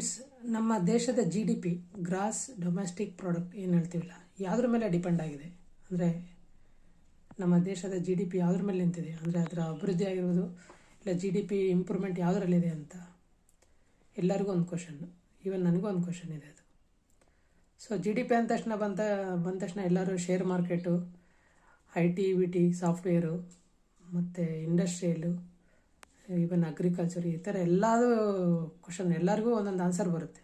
Friends, ನಮ್ಮ ದೇಶದ G D P gross domestic product ಏನು ಹೇಳ್ತೀವಲ್ಲ, ಯಾವುದ್ರ ಮೇಲೆ ಡಿಪೆಂಡ್ ಆಗಿದೆ? ಅಂದರೆ ನಮ್ಮ ದೇಶದ ಜಿ ಡಿ ಪಿ ಯಾವುದ್ರ ಮೇಲೆ ನಿಂತಿದೆ? ಅಂದರೆ ಅದರ ಅಭಿವೃದ್ಧಿ ಆಗಿರ್ಬೋದು, ಇಲ್ಲ ಜಿ ಡಿ ಪಿ ಇಂಪ್ರೂವ್ಮೆಂಟ್ ಯಾವುದರಲ್ಲಿದೆ ಅಂತ? ಎಲ್ಲರಿಗೂ ಒಂದು ಕ್ವಶನ್ ಈವನ್ ನನಗೂ ಒಂದು ಕ್ವಶನ್ ಇದೆ ಅದು. ಸೊ ಜಿ ಡಿ ಪಿ ಅಂದ ತಕ್ಷಣ ಬಂದ ಬಂದ ತಕ್ಷಣ ಎಲ್ಲರೂ share market I T B T software ಮತ್ತು ಇಂಡಸ್ಟ್ರಿಯಲ್ಲು ಈವನ್ ಅಗ್ರಿಕಲ್ಚರ್ ಈ ಥರ ಎಲ್ಲದೂ ಕ್ವಶನ್ ಎಲ್ಲರಿಗೂ ಒಂದೊಂದು ಆನ್ಸರ್ ಬರುತ್ತೆ.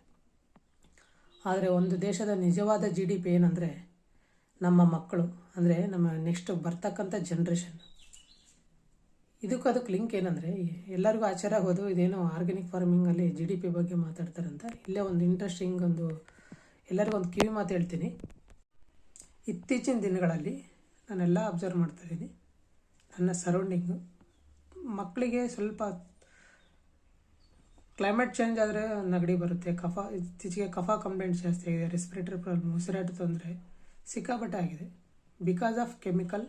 ಆದರೆ ಒಂದು ದೇಶದ ನಿಜವಾದ ಜಿ ಡಿ ಪಿ ಏನಂದರೆ ನಮ್ಮ ಮಕ್ಕಳು, ಅಂದರೆ ನಮ್ಮ ನೆಕ್ಸ್ಟ್ ಬರ್ತಕ್ಕಂಥ ಜನ್ರೇಷನ್ ಇದಕ್ಕೂ ಅದಕ್ಕೆ ಲಿಂಕ್ ಏನಂದರೆ, ಎಲ್ಲರಿಗೂ ಆಶ್ಚರ್ಯ ಆಗೋದು ಇದೇನೋ ಆರ್ಗ್ಯಾನಿಕ್ ಫಾರ್ಮಿಂಗಲ್ಲಿ ಜಿ ಡಿ ಪಿ ಬಗ್ಗೆ ಮಾತಾಡ್ತಾರಂತ. ಇಲ್ಲೇ ಒಂದು ಇಂಟ್ರೆಸ್ಟಿಂಗ್ ಒಂದು, ಎಲ್ಲರಿಗೂ ಒಂದು ಕಿವಿ ಮಾತು ಹೇಳ್ತೀನಿ. ಇತ್ತೀಚಿನ ದಿನಗಳಲ್ಲಿ ನಾನೆಲ್ಲ ಅಬ್ಸರ್ವ್ ಮಾಡ್ತಾ ಇದ್ದೀನಿ. ನನ್ನ ಸರೌಂಡಿಂಗು ಮಕ್ಕಳಿಗೆ ಸ್ವಲ್ಪ ಕ್ಲೈಮೇಟ್ ಚೇಂಜ್ ಆದರೆ ನೆಗಡಿ ಬರುತ್ತೆ. ಕಫ, ಇತ್ತೀಚೆಗೆ ಕಫ ಕಂಪ್ಲೇಂಟ್ಸ್ ಜಾಸ್ತಿ ಆಗಿದೆ. ರೆಸ್ಪಿರೇಟರಿ ಪ್ರಾಬ್ಲಮ್ ಉಸಿರಾಟ ತೊಂದರೆ ಸಿಕ್ಕಾಪಟ್ಟೆ ಆಗಿದೆ. Because of chemical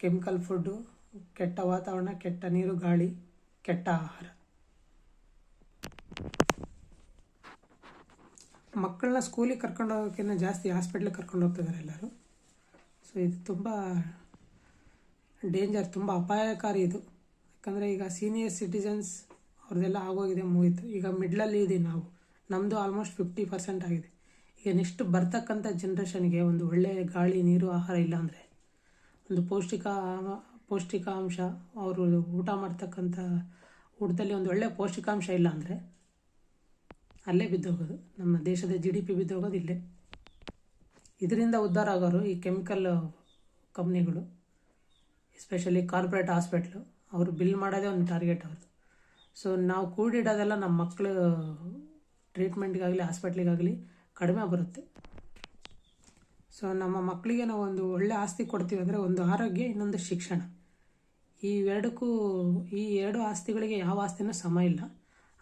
chemical food ಕೆಟ್ಟ ವಾತಾವರಣ, ಕೆಟ್ಟ ನೀರು, ಗಾಳಿ, ಕೆಟ್ಟ ಆಹಾರ. ಮಕ್ಕಳನ್ನ ಸ್ಕೂಲಿಗೆ ಕರ್ಕೊಂಡು ಹೋಗೋಕ್ಕಿಂತ ಜಾಸ್ತಿ ಹಾಸ್ಪಿಟ್ಲಿಗೆ ಕರ್ಕೊಂಡು ಹೋಗ್ತಿದ್ದಾರೆ ಎಲ್ಲರೂ. ಸೊ ಇದು ತುಂಬ ಡೇಂಜರ್ ತುಂಬ ಅಪಾಯಕಾರಿ ಇದು. ಯಾಕಂದರೆ ಈಗ ಸೀನಿಯರ್ ಸಿಟಿಸನ್ಸ್ ಅವ್ರದ್ದೆಲ್ಲ ಆಗೋಗಿದೆ ಮುಗೀತು. ಈಗ ಮಿಡ್ಲಲ್ಲಿ ಇದೆ ನಾವು. ನಮ್ಮದು ಆಲ್ಮೋಸ್ಟ್ ಫಿಫ್ಟಿ ಪರ್ಸೆಂಟ್ ಆಗಿದೆ. ಈಗ ನೆಕ್ಸ್ಟ್ ಬರ್ತಕ್ಕಂಥ ಜನ್ರೇಷನ್ಗೆ ಒಂದು ಒಳ್ಳೆಯ ಗಾಳಿ, ನೀರು, ಆಹಾರ ಇಲ್ಲ ಅಂದರೆ ಒಂದು ಪೌಷ್ಟಿಕ, ಪೌಷ್ಟಿಕಾಂಶ ಅವರು ಊಟ ಮಾಡ್ತಕ್ಕಂಥ ಊಟದಲ್ಲಿ ಒಂದು ಒಳ್ಳೆಯ ಪೌಷ್ಟಿಕಾಂಶ ಇಲ್ಲ ಅಂದರೆ ಅಲ್ಲೇ ಬಿದ್ದೋಗೋದು. ನಮ್ಮ ದೇಶದ ಜಿ ಡಿ ಪಿ ಬಿದ್ದೋಗೋದು ಇಲ್ಲೇ. ಇದರಿಂದ ಉದ್ಧಾರ ಆಗೋರು ಈ ಕೆಮಿಕಲ್ ಕಂಪ್ನಿಗಳು ಎಸ್ಪೆಷಲಿ ಕಾರ್ಪೊರೇಟ್ ಹಾಸ್ಪಿಟ್ಲು ಅವರು ಬಿಲ್ ಮಾಡೋದೇ ಒಂದು ಟಾರ್ಗೆಟ್ ಅವ್ರದ್ದು ಸೊ ನಾವು ಕೂಡಿಡೋದೆಲ್ಲ ನಮ್ಮ ಮಕ್ಕಳು ಟ್ರೀಟ್ಮೆಂಟ್ಗಾಗಲಿ ಹಾಸ್ಪಿಟ್ಲಿಗಾಗಲಿ ಕಡಿಮೆ ಬರುತ್ತೆ. ಸೊ ನಮ್ಮ ಮಕ್ಕಳಿಗೆ ನಾವು ಒಂದು ಒಳ್ಳೆ ಆಸ್ತಿ ಕೊಡ್ತೀವಿ ಅಂದರೆ ಒಂದು ಆರೋಗ್ಯ, ಇನ್ನೊಂದು ಶಿಕ್ಷಣ. ಈ ಎರಡಕ್ಕೂ, ಈ ಎರಡು ಆಸ್ತಿಗಳಿಗೆ ಯಾವ ಆಸ್ತಿನೂ ಸಮ ಇಲ್ಲ.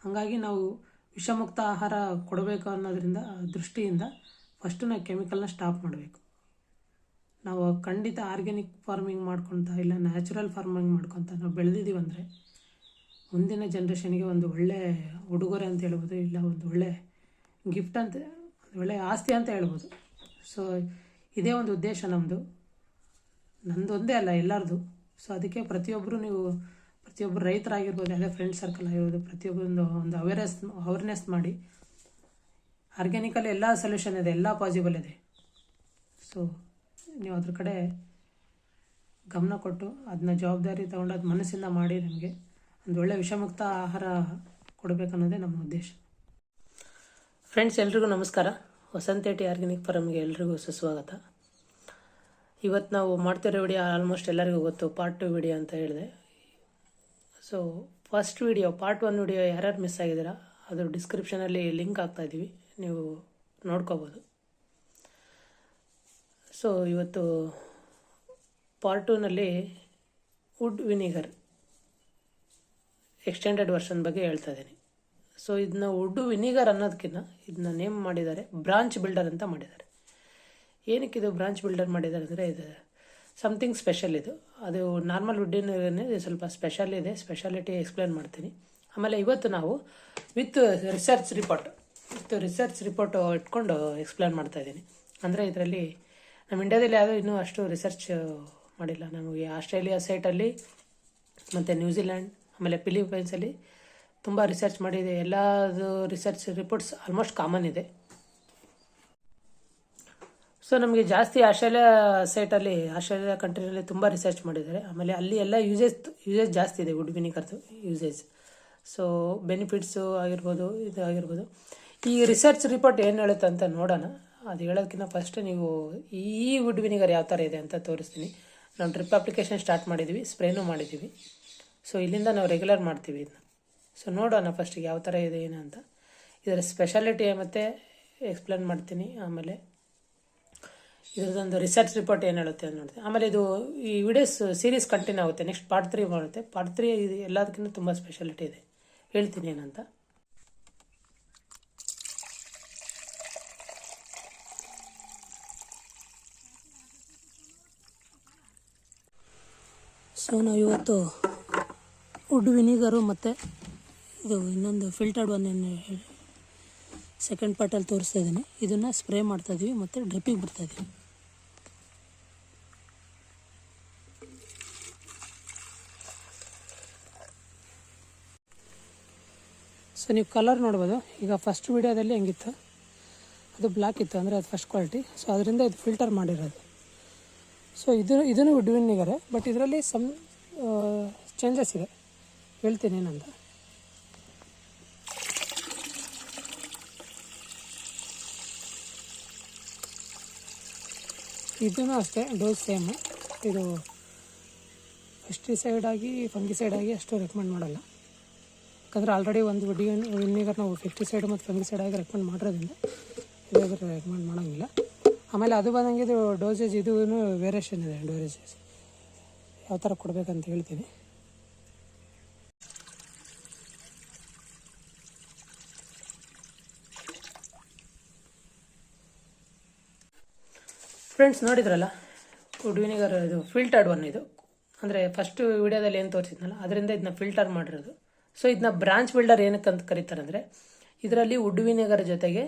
ಹಾಗಾಗಿ ನಾವು ವಿಷಮುಕ್ತ ಆಹಾರ ಕೊಡಬೇಕು ಅನ್ನೋದರಿಂದ, ದೃಷ್ಟಿಯಿಂದ ಫಸ್ಟು ನಾವು ಕೆಮಿಕಲ್ನ ಸ್ಟಾಪ್ ಮಾಡಬೇಕು. ನಾವು ಖಂಡಿತ ಆರ್ಗ್ಯಾನಿಕ್ ಫಾರ್ಮಿಂಗ್ ಮಾಡ್ಕೊತ ಇಲ್ಲ ನ್ಯಾಚುರಲ್ ಫಾರ್ಮಿಂಗ್ ಮಾಡ್ಕೊತ ನಾವು ಬೆಳೆದಿದ್ದೀವಿ ಅಂದರೆ ಮುಂದಿನ ಜನ್ರೇಷನ್ಗೆ ಒಂದು ಒಳ್ಳೆ ಉಡುಗೊರೆ ಅಂತ ಹೇಳ್ಬೋದು, ಇಲ್ಲ ಒಂದು ಒಳ್ಳೆ ಗಿಫ್ಟ್ ಅಂತ, ಒಂದು ಒಳ್ಳೆ ಆಸ್ತಿ ಅಂತ ಹೇಳ್ಬೋದು. ಸೊ ಇದೇ ಒಂದು ಉದ್ದೇಶ ನಮ್ಮದು ನಂದೊಂದೇ ಅಲ್ಲ, ಎಲ್ಲರದು. ಸೊ ಅದಕ್ಕೆ ಪ್ರತಿಯೊಬ್ಬರು ನೀವು ಪ್ರತಿಯೊಬ್ಬರು ರೈತರಾಗಿರ್ಬೋದು ಯಾವುದೇ ಫ್ರೆಂಡ್ ಸರ್ಕಲ್ ಆಗಿರ್ಬೋದು ಪ್ರತಿಯೊಬ್ಬರೊಂದು ಒಂದು ಅವೇರ್ನೆಸ್ ಅವೇರ್ನೆಸ್ ಮಾಡಿ. ಆರ್ಗ್ಯಾನಿಕಲ್ಲಿ ಎಲ್ಲ ಸೊಲ್ಯೂಷನ್ ಇದೆ, ಎಲ್ಲ ಪಾಸಿಬಲ್ ಇದೆ. ಸೊ ನೀವು ಅದ್ರ ಕಡೆ ಗಮನ ಕೊಟ್ಟು ಅದನ್ನ ಜವಾಬ್ದಾರಿ ತೊಗೊಂಡು ಅದು ಮನಸ್ಸಿಂದ ಮಾಡಿ ನಿಮಗೆ ಒಂದು ಒಳ್ಳೆ ವಿಷಮುಕ್ತ ಆಹಾರ ಕೊಡಬೇಕನ್ನೋದೇ ನಮ್ಮ ಉದ್ದೇಶ. ಫ್ರೆಂಡ್ಸ್ ಎಲ್ರಿಗೂ ನಮಸ್ಕಾರ. ವಸಂತೇಟಿ ಆರ್ಗ್ಯಾನಿಕ್ ಫಾರಮ್ಗೆ ಎಲ್ರಿಗೂ ಸುಸ್ವಾಗತ. ಇವತ್ತು ನಾವು ಮಾಡ್ತಿರೋ ವಿಡಿಯೋ ಆಲ್ಮೋಸ್ಟ್ ಎಲ್ಲರಿಗೂ ಗೊತ್ತು ಪಾರ್ಟ್ ಟು ವಿಡಿಯೋ ಅಂತ ಹೇಳಿದೆ. So first video part one video ಯಾರ್ಯಾರು ಮಿಸ್ ಆಗಿದ್ದೀರಾ, ಅದು ಡಿಸ್ಕ್ರಿಪ್ಷನಲ್ಲಿ ಲಿಂಕ್ ಹಾಕ್ತಾ ಇದ್ದೀವಿ. ನೀವು ನೋಡ್ಕೋಬೋದು. ಸೊ ಇವತ್ತು ಪಾರ್ಟ್ ಟೂನಲ್ಲಿ ವುಡ್ ವಿನಿಗರ್ ಎಕ್ಸ್ಟೆಂಡೆಡ್ ವರ್ಷನ್ ಬಗ್ಗೆ ಹೇಳ್ತಾ ಇದ್ದೀನಿ. ಸೊ ಇದನ್ನ ವುಡ್ ವಿನಿಗರ್ ಅನ್ನೋದಕ್ಕಿಂತ ಇದನ್ನ ನೇಮ್ ಮಾಡಿದ್ದಾರೆ ಬ್ರಾಂಚ್ ಬಿಲ್ಡರ್ ಅಂತ ಮಾಡಿದ್ದಾರೆ. ಏನಕ್ಕೆ ಇದು ಬ್ರಾಂಚ್ ಬಿಲ್ಡರ್ ಮಾಡಿದ್ದಾರೆ ಅಂದರೆ ಇದು ಸಮಥಿಂಗ್ ಸ್ಪೆಷಲ್ ಇದು. ಅದು ನಾರ್ಮಲ್ ವುಡ್ಡಿನ ಸ್ವಲ್ಪ ಸ್ಪೆಷಲ್ ಇದೆ ಸ್ಪೆಷಾಲಿಟಿ ಎಕ್ಸ್ಪ್ಲೇನ್ ಮಾಡ್ತೀನಿ. ಆಮೇಲೆ ಇವತ್ತು ನಾವು with research report with research report ಇಟ್ಕೊಂಡು ಎಕ್ಸ್ಪ್ಲೇನ್ ಮಾಡ್ತಾ ಇದ್ದೀನಿ. ಅಂದರೆ ಇದರಲ್ಲಿ ನಮ್ಮ ಇಂಡ್ಯಾದಲ್ಲಿ ಯಾವುದೂ ಇನ್ನೂ ಅಷ್ಟು ರಿಸರ್ಚ್ ಮಾಡಿಲ್ಲ. ನಮಗೆ ಆಸ್ಟ್ರೇಲಿಯಾ ಸೈಟಲ್ಲಿ ಮತ್ತು ನ್ಯೂಜಿಲ್ಯಾಂಡ್ ಆಮೇಲೆ ಫಿಲಿಪೈನ್ಸಲ್ಲಿ ತುಂಬ ರಿಸರ್ಚ್ ಮಾಡಿದೆ. ಎಲ್ಲದು ರಿಸರ್ಚ್ ರಿಪೋರ್ಟ್ಸ್ ಆಲ್ಮೋಸ್ಟ್ ಕಾಮನ್ ಇದೆ. ಸೊ ನಮಗೆ ಜಾಸ್ತಿ ಆಸ್ಟ್ರೇಲಿಯಾ ಸೈಟಲ್ಲಿ ಆಸ್ಟ್ರೇಲಿಯಾ ಕಂಟ್ರಿನಲ್ಲಿ ತುಂಬ ರಿಸರ್ಚ್ ಮಾಡಿದ್ದಾರೆ. ಆಮೇಲೆ ಅಲ್ಲಿ ಎಲ್ಲ ಯೂಸೇಜ್ ಯೂಸೇಜ್ ಜಾಸ್ತಿ ಇದೆ ವುಡ್ ವಿನಿಕರ್ದು ಯೂಸೇಜ್ ಸೊ ಬೆನಿಫಿಟ್ಸು ಆಗಿರ್ಬೋದು ಇದು ಆಗಿರ್ಬೋದು ಈ ರಿಸರ್ಚ್ ರಿಪೋರ್ಟ್ ಏನು ಹೇಳುತ್ತೆ ಅಂತ ನೋಡೋಣ. ಅದು ಹೇಳೋದಕ್ಕಿಂತ ಫಸ್ಟ್ ನೀವು ಈ ವುಡ್ ವಿನಿಗರ್ ಯಾವ ಥರ ಇದೆ ಅಂತ ತೋರಿಸ್ತೀನಿ. ನಾವು ಡ್ರಿಪ್ ಅಪ್ಲಿಕೇಶನ್ ಸ್ಟಾರ್ಟ್ ಮಾಡಿದ್ದೀವಿ ಸ್ಪ್ರೇನೂ ಮಾಡಿದ್ದೀವಿ ಸೊ ಇಲ್ಲಿಂದ ನಾವು ರೆಗ್ಯುಲರ್ ಮಾಡ್ತೀವಿ ಇದನ್ನ ಸೊ ನೋಡೋಣ ಫಸ್ಟಿಗೆ ಯಾವ ಥರ ಇದೆ, ಏನು ಅಂತ. ಇದರ ಸ್ಪೆಷಾಲಿಟಿ ಮತ್ತು ಎಕ್ಸ್ಪ್ಲೇನ್ ಮಾಡ್ತೀನಿ ಆಮೇಲೆ. ಇದರದೊಂದು ರಿಸರ್ಚ್ ರಿಪೋರ್ಟ್ ಏನು ಹೇಳುತ್ತೆ ಅಂತ ನೋಡ್ತೀನಿ. ಆಮೇಲೆ ಇದು ಈ ವಿಡಿಯೋಸ್ ಸೀರೀಸ್ ಕಂಟಿನ್ಯೂ ಆಗುತ್ತೆ ನೆಕ್ಸ್ಟ್ ಪಾರ್ಟ್ ತ್ರೀ ಮಾಡುತ್ತೆ ಪಾರ್ಟ್ ತ್ರೀ ಇದು ಎಲ್ಲದಕ್ಕಿಂತ ತುಂಬ ಸ್ಪೆಷಾಲಿಟಿ ಇದೆ. ಹೇಳ್ತೀನಿ ಏನಂತ. ಸೊ ನಾವು ಇವತ್ತು ವುಡ್ ವಿನಿಗರು ಮತ್ತು ಇದು ಇನ್ನೊಂದು ಫಿಲ್ಟರ್ಡ್ ಹೇಳಿ ಸೆಕೆಂಡ್ ಪಾರ್ಟಲ್ಲಿ ತೋರಿಸ್ತಾ ಇದ್ದೀನಿ. ಇದನ್ನು ಸ್ಪ್ರೇ ಮಾಡ್ತಾ ಇದೀವಿ ಮತ್ತು ಡ್ರಿಪ್ಪಿಗೆ ಬಿಡ್ತಾ ಇದೀವಿ. ಸೊ ನೀವು ಕಲರ್ ನೋಡ್ಬೋದು. ಈಗ ಫಸ್ಟ್ ವಿಡಿಯೋದಲ್ಲಿ ಹೆಂಗಿತ್ತು? ಅದು ಬ್ಲ್ಯಾಕ್ ಇತ್ತು, ಅಂದರೆ ಅದು ಫಸ್ಟ್ ಕ್ವಾಲಿಟಿ ಸೊ ಅದರಿಂದ ಇದು ಫಿಲ್ಟರ್ ಮಾಡಿರೋದು. ಸೊ ಇದು ಇದನ್ನು ವುಡ್ ವಿನ್ನಿಗರೆ ಬಟ್ ಇದರಲ್ಲಿ ಸಮ್ ಚೇಂಜಸ್ ಇದೆ. ಹೇಳ್ತೀನಿ ಏನಂತ. ಇದೂ ಅಷ್ಟೇ ಡೋಸ್ ಸೇಮ್ ಇದು ಪೆಸ್ಟಿಸೈಡ್ ಆಗಿ ಫಂಗಿಸೈಡ್ ಆಗಿ ಅಷ್ಟು ರೆಕಮೆಂಡ್ ಮಾಡಲ್ಲ. ಯಾಕಂದರೆ ಆಲ್ರೆಡಿ ಒಂದು ವುಡ್ ವಿನ್ನಿಗರ್ ನಾವು ಫೆಸ್ಟಿಸೈಡ್ ಮತ್ತು ಫಂಗಿಸೈಡ್ ಆಗಿ ರೆಕಮೆಂಡ್ ಮಾಡಿರೋದ್ರಿಂದ ಇದಾದ್ರೆ ರೆಕಮೆಂಡ್ ಮಾಡೋಂಗಿಲ್ಲ. ಆಮೇಲೆ ಅದು ಬಂದಂಗೆ ಇದು ಡೋಸೇಜ್ ಇದೂ ವೇರಿಯೇಷನ್ ಇದೆ ಡೋಸೇಜ್ ಯಾವ ಥರ ಕೊಡಬೇಕಂತ ಹೇಳ್ತೀನಿ. ಫ್ರೆಂಡ್ಸ್ ನೋಡಿದ್ರಲ್ಲ? ವಿನಿಗರ್ ಇದು ಫಿಲ್ಟರ್ಡ್ ಒನ್ ಇದು. ಅಂದರೆ ಫಸ್ಟ್ ವಿಡಿಯೋದಲ್ಲಿ ಏನು ತೋರಿಸಿದ್ನಲ್ಲ, ಅದರಿಂದ ಇದನ್ನ ಫಿಲ್ಟರ್ ಮಾಡಿರೋದು. ಸೊ ಇದನ್ನ ಬ್ರಾಂಚ್ ಬಿಲ್ಡರ್ ಏನಕ್ಕೆ ಅಂತ ಕರೀತಾರೆ ಅಂದರೆ, ಇದರಲ್ಲಿ ವುಡ್ ವಿನಿಗರ್ ಜೊತೆಗೆ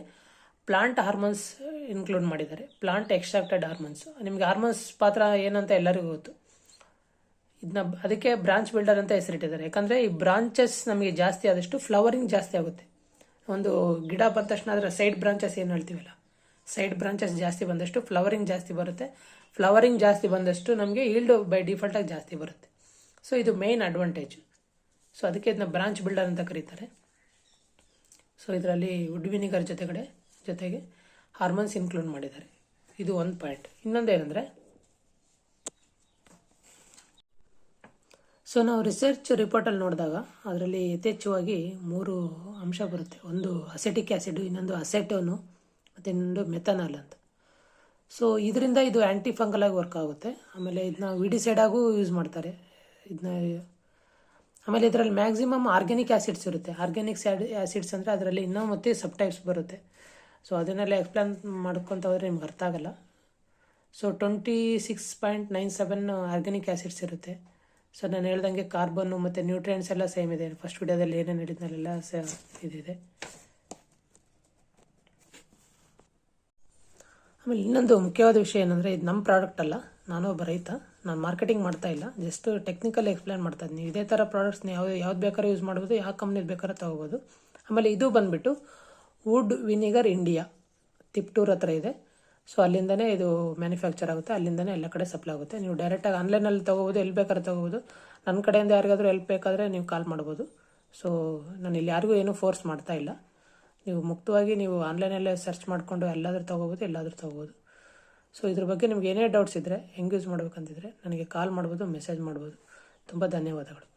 ಪ್ಲಾಂಟ್ ಹಾರ್ಮೋನ್ಸ್ ಇನ್ಕ್ಲೂಡ್ ಮಾಡಿದ್ದಾರೆ. ಪ್ಲಾಂಟ್ ಎಕ್ಸ್ಟ್ರಾಕ್ಟೆಡ್ ಹಾರ್ಮೋನ್ಸ್ ನಿಮಗೆ ಹಾರ್ಮೋನ್ಸ್ ಪಾತ್ರ ಏನಂತ ಎಲ್ಲರಿಗೂ ಗೊತ್ತು. ಇದನ್ನ ಅದಕ್ಕೆ ಬ್ರಾಂಚ್ ಬಿಲ್ಡರ್ ಅಂತ ಹೆಸರಿಟ್ಟಿದ್ದಾರೆ. ಯಾಕಂದರೆ ಈ ಬ್ರಾಂಚಸ್ ನಮಗೆ ಜಾಸ್ತಿ ಆದಷ್ಟು ಫ್ಲವರಿಂಗ್ ಜಾಸ್ತಿ ಆಗುತ್ತೆ. ಒಂದು ಗಿಡ ಬಂದ ತಕ್ಷಣ ಅದರ ಸೈಡ್ ಬ್ರಾಂಚಸ್ ಏನು ಹೇಳ್ತೀವಲ್ಲ? ಸೈಡ್ ಬ್ರಾಂಚಸ್ ಜಾಸ್ತಿ ಬಂದಷ್ಟು ಫ್ಲವರಿಂಗ್ ಜಾಸ್ತಿ ಬರುತ್ತೆ. ಫ್ಲವರಿಂಗ್ ಜಾಸ್ತಿ ಬಂದಷ್ಟು ನಮಗೆ ಈಲ್ಡ್ ಬೈ ಡಿಫಾಲ್ಟಾಗಿ ಜಾಸ್ತಿ ಬರುತ್ತೆ. ಸೊ ಇದು ಮೇನ್ ಅಡ್ವಾಂಟೇಜ್ ಸೊ ಅದಕ್ಕೆ ಇದನ್ನ ಬ್ರಾಂಚ್ ಬಿಲ್ಡರ್ ಅಂತ ಕರೀತಾರೆ. ಸೊ ಇದರಲ್ಲಿ ವುಡ್ ವಿನಿಗರ್ ಜೊತೆಗಡೆ, ಜೊತೆಗೆ ಹಾರ್ಮೋನ್ಸ್ ಇನ್ಕ್ಲೂಡ್ ಮಾಡಿದ್ದಾರೆ. ಇದು ಒಂದು ಪಾಯಿಂಟ್. ಇನ್ನೊಂದು ಏನಂದರೆ, ಸೊ ನಾವು ರಿಸರ್ಚ್ ರಿಪೋರ್ಟಲ್ಲಿ ನೋಡಿದಾಗ ಅದರಲ್ಲಿ ಯಥೇಚ್ಛವಾಗಿ ಮೂರು ಅಂಶ ಬರುತ್ತೆ. ಒಂದು ಅಸೆಟಿಕ್ ಆ್ಯಸಿಡು ಇನ್ನೊಂದು ಅಸೆಟೋನು, ಮತ್ತು ಇನ್ನೊಂದು ಮೆಥನಾಲ್ ಅಂತ. ಸೊ ಇದರಿಂದ ಇದು ಆ್ಯಂಟಿ ಫಂಗಲ್ ಆಗಿ ವರ್ಕ್ ಆಗುತ್ತೆ. ಆಮೇಲೆ ಇದನ್ನ ವಿಡಿಸೈಡಾಗೂ ಯೂಸ್ ಮಾಡ್ತಾರೆ. ಇದನ್ನ ಆಮೇಲೆ ಇದರಲ್ಲಿ ಮ್ಯಾಕ್ಸಿಮಮ್ ಆರ್ಗ್ಯಾನಿಕ್ ಆ್ಯಸಿಡ್ಸ್ ಇರುತ್ತೆ. ಆರ್ಗ್ಯಾನಿಕ್ ಆ್ಯಸಿಡ್ಸ್ ಅಂದರೆ ಅದರಲ್ಲಿ ಇನ್ನೂ ಮತ್ತೆ ಸಬ್ ಟೈಪ್ಸ್ ಬರುತ್ತೆ. ಸೊ ಅದನ್ನೆಲ್ಲ ಎಕ್ಸ್ಪ್ಲೇನ್ ಮಾಡ್ಕೊತ ಹೋದರೆ ನಿಮ್ಗೆ ಅರ್ಥ ಆಗಲ್ಲ. So twenty six point nine seven organic acids ಇರುತ್ತೆ. ಸೊ ನಾನು ಹೇಳ್ದಂಗೆ ಕಾರ್ಬನ್ನು ಮತ್ತು ನ್ಯೂಟ್ರಿಯೆಂಟ್ಸ್ ಎಲ್ಲ ಸೇಮ್ ಇದೆ. ಫಸ್ಟ್ ವಿಡಿಯೋದಲ್ಲಿ ಏನೇನು ಹೇಳಿದ್ನಲ್ಲೆಲ್ಲ ಸೇ, ಇದಿದೆ. ಆಮೇಲೆ ಇನ್ನೊಂದು ಮುಖ್ಯವಾದ ವಿಷಯ ಏನಂದರೆ, ಇದು ನಮ್ಮ ಪ್ರಾಡಕ್ಟ್ ಅಲ್ಲ. ನಾನು ಒಬ್ಬ ರೈತ. ನಾನು ಮಾರ್ಕೆಟಿಂಗ್ ಮಾಡ್ತಾ ಇಲ್ಲ. ಜಸ್ಟ್ ಟೆಕ್ನಿಕಲ್ ಎಕ್ಸ್ಪ್ಲೇನ್ ಮಾಡ್ತಾ ಇದ್ದೀನಿ. ಇದೇ ಥರ ಪ್ರಾಡಕ್ಟ್ಸ್ನ ಯಾವ, ಯಾವ್ದು ಬೇಕಾದ್ರೂ ಯೂಸ್ ಮಾಡ್ಬೋದು, ಯಾವ ಕಂಪ್ನಿದು ಬೇಕಾದ್ರೂ ತೊಗೋಬೋದು. ಆಮೇಲೆ ಇದು ಬಂದುಬಿಟ್ಟು ವುಡ್ ವಿನಿಗರ್ ಇಂಡಿಯಾ. ತಿಪ್ಟೂರ್ ಹತ್ರ ಇದೆ. ಸೊ ಅಲ್ಲಿಂದನೇ ಇದು ಮ್ಯಾನುಫ್ಯಾಕ್ಚರ್ ಆಗುತ್ತೆ. ಅಲ್ಲಿಂದನೇ ಎಲ್ಲ ಕಡೆ ಸಪ್ಲೈ ಆಗುತ್ತೆ. ನೀವು ಡೈರೆಕ್ಟಾಗಿ ಆನ್ಲೈನಲ್ಲಿ ತೊಗೋಬೋದು, ಎಲ್ಲಿ ಬೇಕಾದ್ರೆ ತೊಗೋಬೋದು. ನನ್ನ ಕಡೆಯಿಂದ ಯಾರಿಗಾದರೂ ಹೆಲ್ಪ್ ಬೇಕಾದರೆ ನೀವು ಕಾಲ್ ಮಾಡ್ಬೋದು. ಸೊ ನಾನು ಇಲ್ಲಿ ಯಾರಿಗೂ ಏನೂ ಫೋರ್ಸ್ ಮಾಡ್ತಾ ಇಲ್ಲ. ನೀವು ಮುಕ್ತವಾಗಿ ನೀವು ಆನ್ಲೈನಲ್ಲೇ ಸರ್ಚ್ ಮಾಡಿಕೊಂಡು ಎಲ್ಲಾದರೂ ತೊಗೋಬೋದು ಎಲ್ಲಾದರೂ ತೊಗೋಬೋದು. ಸೊ ಇದ್ರ ಬಗ್ಗೆ ನಿಮ್ಗೆ ಏನೇ ಡೌಟ್ಸ್ ಇದ್ದರೆ ಹೆಂಗೆ ಯೂಸ್ ಮಾಡ್ಬೇಕಂತಿದ್ರೆ, ನನಗೆ ಕಾಲ್ ಮಾಡ್ಬೋದು ಮೆಸೇಜ್ ಮಾಡ್ಬೋದು. ತುಂಬ ಧನ್ಯವಾದಗಳು.